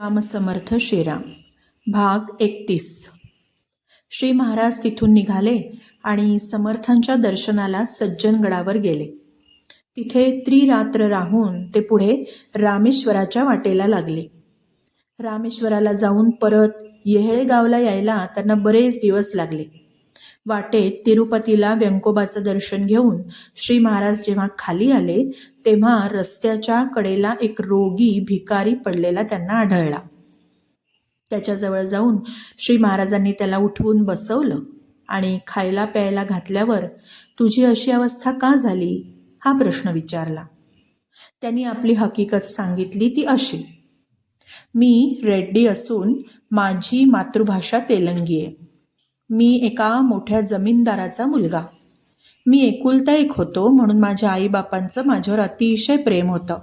रामसमर्थ श्रीराम. भाग एकतीस. श्री महाराज तिथून निघाले आणि समर्थांच्या दर्शनाला सज्जनगडावर गेले. तिथे त्रिरात्र राहून ते पुढे रामेश्वराच्या वाटेला लागले. रामेश्वराला जाऊन परत येहळेगावला यायला त्यांना बरेच दिवस लागले. वाटेत तिरुपतीला व्यंकोबाचं दर्शन घेऊन श्री महाराज जेव्हा खाली आले तेव्हा रस्त्याच्या कडेला एक रोगी भिकारी पडलेला त्यांना आढळला. त्याच्याजवळ जाऊन श्री महाराजांनी त्याला उठवून बसवलं आणि खायला प्यायला घातल्यावर तुझी अशी अवस्था का झाली? हा प्रश्न विचारला. त्यांनी आपली हकीकत सांगितली ती अशी मी रेड्डी असून माझी मातृभाषा तेलंगी आहे मी एका मोठ्या जमीनदाराचा मुलगा. मी एकुलता एक होतो म्हणून माझ्या आईबापांचं माझ्यावर अतिशय प्रेम होतं.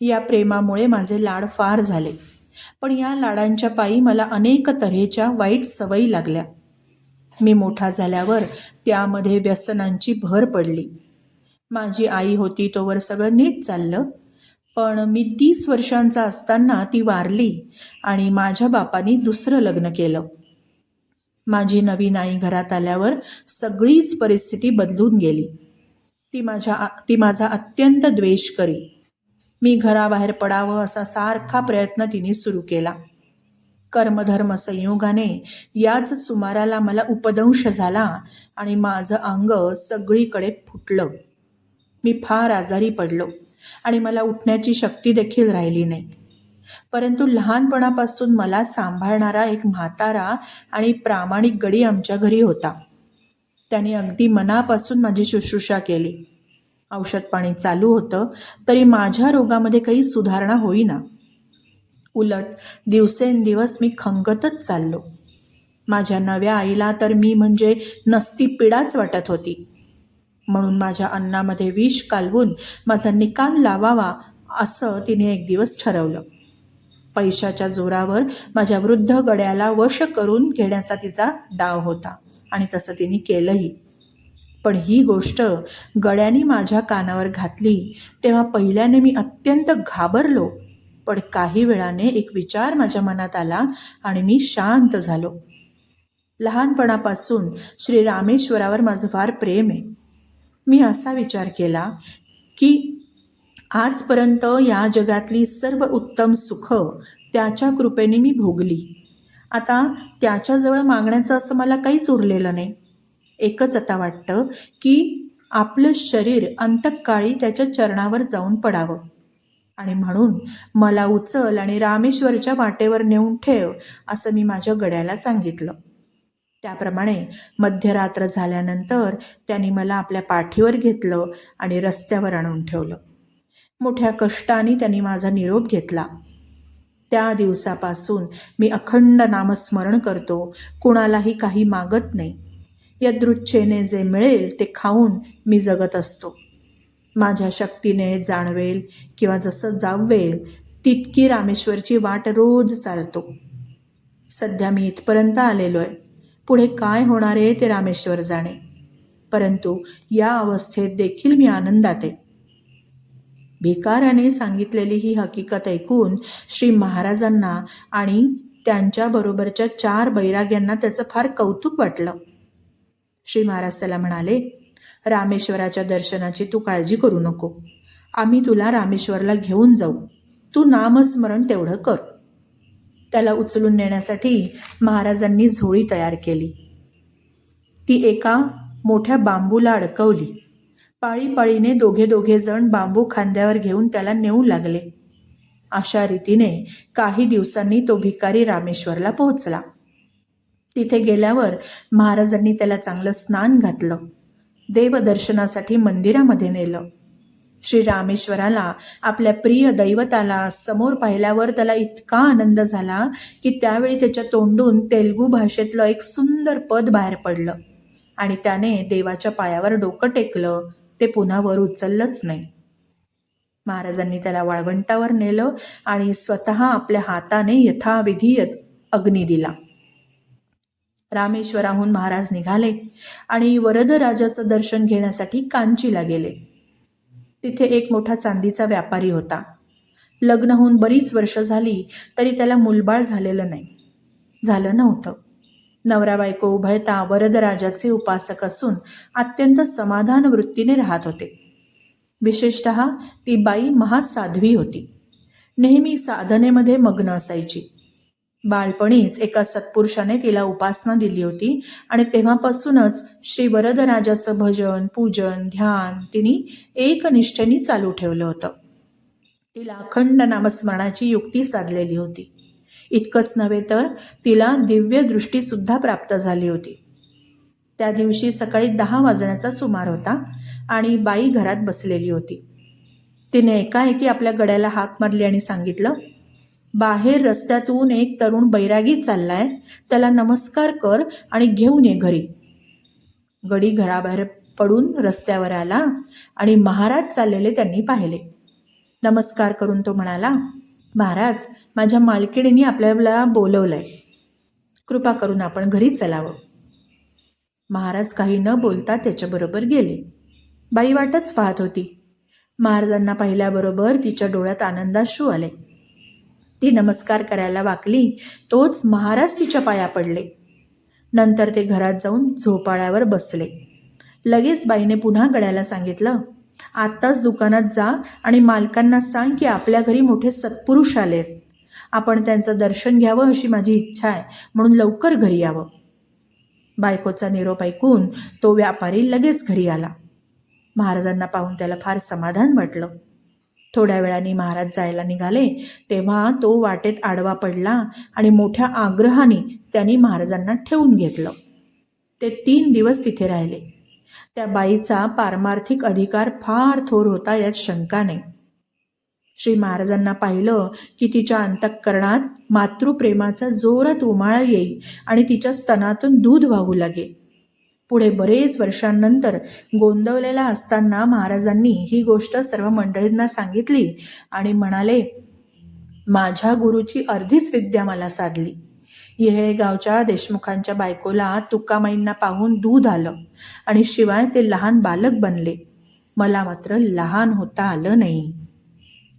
या प्रेमामुळे माझे लाड फार झाले. पण या लाडांच्या पायी मला अनेक तऱ्हेच्या वाईट सवयी लागल्या. मी मोठा झाल्यावर त्यामध्ये व्यसनांची भर पडली. माझी आई होती तोवर सगळं नीट चाललं. पण मी तीस वर्षांचा असताना ती वारली आणि माझ्या बापानी दुसरं लग्न केलं. माझी नवीन आई घरात आल्यावर सगळीच परिस्थिती बदलून गेली. ती माझ्या ती माझा अत्यंत द्वेष करी. मी घराबाहेर पडावं असा सारखा प्रयत्न तिने सुरू केला. कर्मधर्म संयोगाने याच सुमाराला मला उपदंश झाला आणि माझं अंग सगळीकडे फुटलं. मी फार आजारी पडलो आणि मला उठण्याची शक्ती देखील राहिली नाही. परंतु लहानपणापासून मला सांभाळणारा एक म्हातारा आणि प्रामाणिक गडी आमच्या घरी होता. त्याने अगदी मनापासून माझी शुश्रूषा केली. औषध पाणी चालू होतं तरी माझ्या रोगामध्ये काही सुधारणा होईना. उलट दिवसेंदिवस मी खंगतच चाललो. माझ्या नव्या आईला तर मी म्हणजे नसती पिडाच वाटत होती. म्हणून माझ्या अन्नामध्ये विष कालवून माझा निकाल लावावा असं तिने एक दिवस ठरवलं. पैशाच्या जोरावर माझ्या वृद्ध गड्याला वश करून घेण्याचा तिचा डाव होता आणि तसं तिने केलंही. पण ही गोष्ट गड्याने माझ्या कानावर घातली तेव्हा पहिल्याने मी अत्यंत घाबरलो. पण काही वेळाने एक विचार माझ्या मनात आला आणि मी शांत झालो. लहानपणापासून श्री रामेश्वरावर माझं फार प्रेम आहे. मी असा विचार केला की आजपर्यंत या जगातली सर्व उत्तम सुख त्याच्या कृपेने मी भोगली. आता त्याच्याजवळ मागण्याचं असं मला काहीच उरलेलं नाही. एकच आता वाटतं की आपलं शरीर अंतकाळी त्याच्या चरणावर जाऊन पडावं. आणि म्हणून मला उचल आणि रामेश्वरच्या वाटेवर नेऊन ठेव असं मी माझ्या गड्याला सांगितलं. त्याप्रमाणे मध्यरात्र झाल्यानंतर त्यांनी मला आपल्या पाठीवर घेतलं आणि रस्त्यावर आणून ठेवलं. मोठ्या कष्टाने त्यांनी माझा निरोप घेतला. त्या दिवसापासून मी अखंड नामस्मरण करतो कुणालाही काही मागत नाही. या दृच्छेने जे मिळेल ते खाऊन मी जगत असतो. माझ्या शक्तीने जाणवेल किंवा जसं जावेल तितकी रामेश्वरची वाट रोज चालतो. सध्या मी इथपर्यंत आलेलो आहे पुढे काय होणार आहे ते रामेश्वर जाणे. परंतु या अवस्थेत देखील मी आनंदात आहे. भिकाऱ्याने सांगितलेली ही हकीकत ऐकून श्री महाराजांना आणि त्यांच्याबरोबरच्या चार बैराग्यांना त्याचं फार कौतुक वाटलं. श्री महाराज त्याला म्हणाले रामेश्वराच्या दर्शनाची तू काळजी करू नको. आम्ही तुला रामेश्वरला घेऊन जाऊ. तू नामस्मरण तेवढं कर. त्याला उचलून नेण्यासाठी महाराजांनी झोळी तयार केली. ती एका मोठ्या बांबूला अडकवली. पाळीपाळीने दोघे दोघे जण बांबू खांद्यावर घेऊन त्याला नेऊ लागले. अशा रीतीने काही दिवसांनी तो भिकारी रामेश्वरला पोहोचला. तिथे गेल्यावर महाराजांनी त्याला चांगलं स्नान घातलं. देवदर्शनासाठी मंदिरामध्ये नेलं. श्री रामेश्वराला आपल्या प्रिय दैवताला समोर पाहिल्यावर त्याला इतका आनंद झाला की त्यावेळी त्याच्या तोंडून तेलगू भाषेतलं एक सुंदर पद बाहेर पडलं आणि त्याने देवाच्या पायावर डोकं टेकलं. ते पुन्हा वर उचललंच नाही. महाराजांनी त्याला वाळवंटावर नेलं आणि स्वतः आपल्या हाताने यथाविधी अग्नी दिला. रामेश्वराहून महाराज निघाले आणि वरदराजाचं दर्शन घेण्यासाठी कांचीला गेले. तिथे एक मोठा चांदीचा व्यापारी होता. लग्न होऊन बरीच वर्ष झाली तरी त्याला मूलबाळ झालेलं नाही. झालं नव्हतं. नवरा बायको उभयता वरदराजाचे उपासक असून अत्यंत समाधान वृत्तीने राहत होते. विशेषत ती बाई महासाध्वी होती. नेहमी साधनेमध्ये मग्न असायची. बाळपणीच एका सत्पुरुषाने तिला उपासना दिली होती आणि तेव्हापासूनच श्री वरदराजाचं भजन पूजन ध्यान तिने एकनिष्ठेने चालू ठेवलं होतं. तिला अखंड नामस्मरणाची युक्ती साधलेली होती. इतकंच नव्हे तर तिला दिव्य दृष्टीसुद्धा प्राप्त झाली होती. त्या दिवशी सकाळी दहा वाजण्याचा सुमार होता आणि बाई घरात बसलेली होती. तिने एकाएकी आपल्या गड्याला हाक मारली आणि सांगितलं बाहेर रस्त्यातून एक तरुण बैरागी चाललाय त्याला नमस्कार कर आणि घेऊन ये घरी. गडी घराबाहेर पडून रस्त्यावर आला आणि महाराज चाललेले त्यांनी पाहिले. नमस्कार करून तो म्हणाला महाराज माझ्या मालकिणीने आपल्याला बोलवलं आहे कृपा करून आपण घरी चलावं. महाराज काही न बोलता त्याच्याबरोबर गेले. बाई वाटच पाहत होती. महाराजांना पाहिल्याबरोबर तिच्या डोळ्यात आनंदाश्रू आले. ती नमस्कार करायला वाकली तोच महाराज तिच्या पाया पडले. नंतर ते घरात जाऊन झोपाळ्यावर बसले. लगेच बाईने पुन्हा गड्याला सांगितलं आत्ताच दुकानात जा आणि मालकांना सांग की आपल्या घरी मोठे सत्पुरुष आलेत. आपण त्यांचं दर्शन घ्यावं अशी माझी इच्छा आहे. म्हणून लवकर घरी यावं. बायकोचा निरोप ऐकून तो व्यापारी लगेच घरी आला. महाराजांना पाहून त्याला फार समाधान वाटलं. थोड्या वेळाने महाराज जायला निघाले तेव्हा तो वाटेत आडवा पडला आणि मोठ्या आग्रहाने त्यांनी महाराजांना ठेवून घेतलं. ते तीन दिवस तिथे राहिले. त्या बाईचा पारमार्थिक अधिकार फार थोर होता यात शंका नाही. श्री महाराजांना पाहिलं की तिच्या अंतःकरणात मातृप्रेमाचा जोरात उमाळा येईल आणि तिच्या स्तनातून दूध वाहू लागे. पुढे बरेच वर्षांनंतर गोंदवलेला असताना महाराजांनी ही गोष्ट सर्व मंडळींना सांगितली आणि म्हणाले माझ्या गुरुची अर्धीच विद्या मला साधली. येहळेगावच्या देशमुखांच्या बायकोला तुकामाईंना पाहून दूध आलं आणि शिवाय ते लहान बालक बनले. मला मात्र लहान होता आलं नाही.